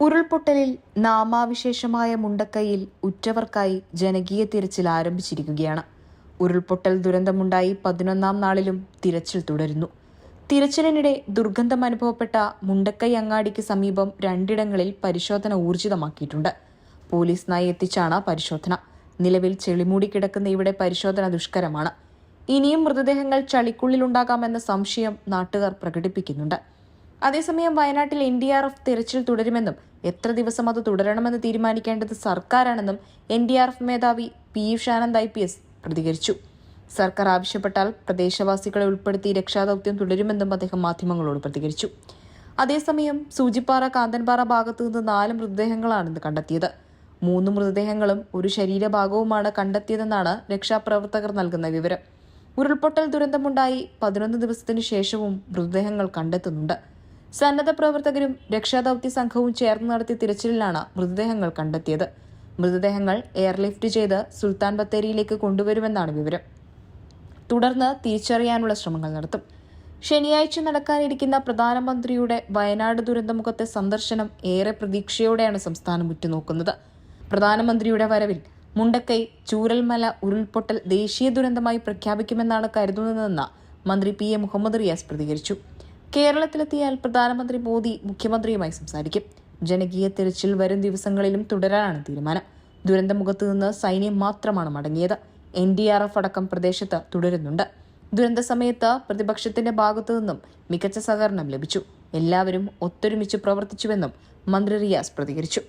ഉരുൾപൊട്ടലിൽ നാമാവിശേഷമായ മുണ്ടക്കൈയിൽ ഉറ്റവർക്കായി ജനകീയ തിരച്ചിൽ ആരംഭിച്ചിരിക്കുകയാണ്. ഉരുൾപൊട്ടൽ ദുരന്തമുണ്ടായി പതിനൊന്നാം നാളിലും തിരച്ചിൽ തുടരുന്നു. തിരച്ചിലിനിടെ ദുർഗന്ധം അനുഭവപ്പെട്ട മുണ്ടക്കൈ അങ്ങാടിക്ക് സമീപം രണ്ടിടങ്ങളിൽ പരിശോധന ഊർജിതമാക്കിയിട്ടുണ്ട്. പോലീസ് നായി എത്തിച്ചാണ് പരിശോധന. നിലവിൽ ചെളിമൂടി കിടക്കുന്ന ഇവിടെ പരിശോധന ദുഷ്കരമാണ്. ഇനിയും മൃതദേഹങ്ങൾ ചളിക്കുള്ളിലുണ്ടാകാമെന്ന സംശയം നാട്ടുകാർ പ്രകടിപ്പിക്കുന്നുണ്ട്. അതേസമയം വയനാട്ടിൽ എൻ ഡി ആർ എഫ് തിരച്ചിൽ തുടരുമെന്നും എത്ര ദിവസം അത് തുടരണമെന്ന് തീരുമാനിക്കേണ്ടത് സർക്കാരാണെന്നും എൻ ഡി ആർ എഫ് മേധാവി Piyush Anand I P S പ്രതികരിച്ചു. സർക്കാർ ആവശ്യപ്പെട്ടാൽ പ്രദേശവാസികളെ ഉൾപ്പെടുത്തി രക്ഷാദൌത്യം തുടരുമെന്നും അദ്ദേഹം മാധ്യമങ്ങളോട് പ്രതികരിച്ചു. അതേസമയം സൂചിപ്പാറ കാന്തൻപാറ ഭാഗത്തു നിന്ന് നാല് മൃതദേഹങ്ങളാണ് ഇന്ന് കണ്ടെത്തിയത്. മൂന്ന് മൃതദേഹങ്ങളും ഒരു ശരീരഭാഗവുമാണ് കണ്ടെത്തിയതെന്നാണ് രക്ഷാപ്രവർത്തകർ നൽകുന്ന വിവരം. ഉരുൾപൊട്ടൽ ദുരന്തമുണ്ടായി പതിനൊന്ന് ദിവസത്തിനു ശേഷവും മൃതദേഹങ്ങൾ കണ്ടെത്തുന്നുണ്ട്. സന്നദ്ധ പ്രവർത്തകരും രക്ഷാദൌത്യ സംഘവും ചേർന്ന് നടത്തിയ തിരച്ചിലിലാണ് മൃതദേഹങ്ങൾ കണ്ടെത്തിയത്. മൃതദേഹങ്ങൾ എയർലിഫ്റ്റ് ചെയ്ത് സുൽത്താൻ ബത്തേരിയിലേക്ക് കൊണ്ടുവരുമെന്നാണ് വിവരം. തുടർന്ന് തിരിച്ചറിയാനുള്ള ശ്രമങ്ങൾ നടത്തും. ശനിയാഴ്ച നടക്കാനിരിക്കുന്ന പ്രധാനമന്ത്രിയുടെ വയനാട് ദുരന്തമുഖത്തെ സന്ദർശനം ഏറെ പ്രതീക്ഷയോടെയാണ് സംസ്ഥാനം ഉറ്റുനോക്കുന്നത്. പ്രധാനമന്ത്രിയുടെ വരവിൽ മുണ്ടക്കൈ ചൂരൽമല ഉരുൾപൊട്ടൽ ദേശീയ ദുരന്തമായി പ്രഖ്യാപിക്കുമെന്നാണ് കരുതുന്നതെന്ന് മന്ത്രി പി എ മുഹമ്മദ് റിയാസ് പ്രതികരിച്ചു. കേരളത്തിലെത്തിയാൽ പ്രധാനമന്ത്രി മോദി മുഖ്യമന്ത്രിയുമായി സംസാരിക്കും. ജനകീയ തിരച്ചിൽ വരും ദിവസങ്ങളിലും തുടരാനാണ് തീരുമാനം. ദുരന്തമുഖത്ത് നിന്ന് സൈന്യം മാത്രമാണ് മടങ്ങിയത്. എൻ ഡി ആർ എഫ് അടക്കം പ്രദേശത്ത് തുടരുന്നുണ്ട്. ദുരന്ത സമയത്ത് പ്രതിപക്ഷത്തിന്റെ ഭാഗത്തു നിന്നും മികച്ച സഹകരണം ലഭിച്ചു. എല്ലാവരും ഒത്തൊരുമിച്ച് പ്രവർത്തിച്ചുവെന്നും മന്ത്രി റിയാസ് പ്രതികരിച്ചു.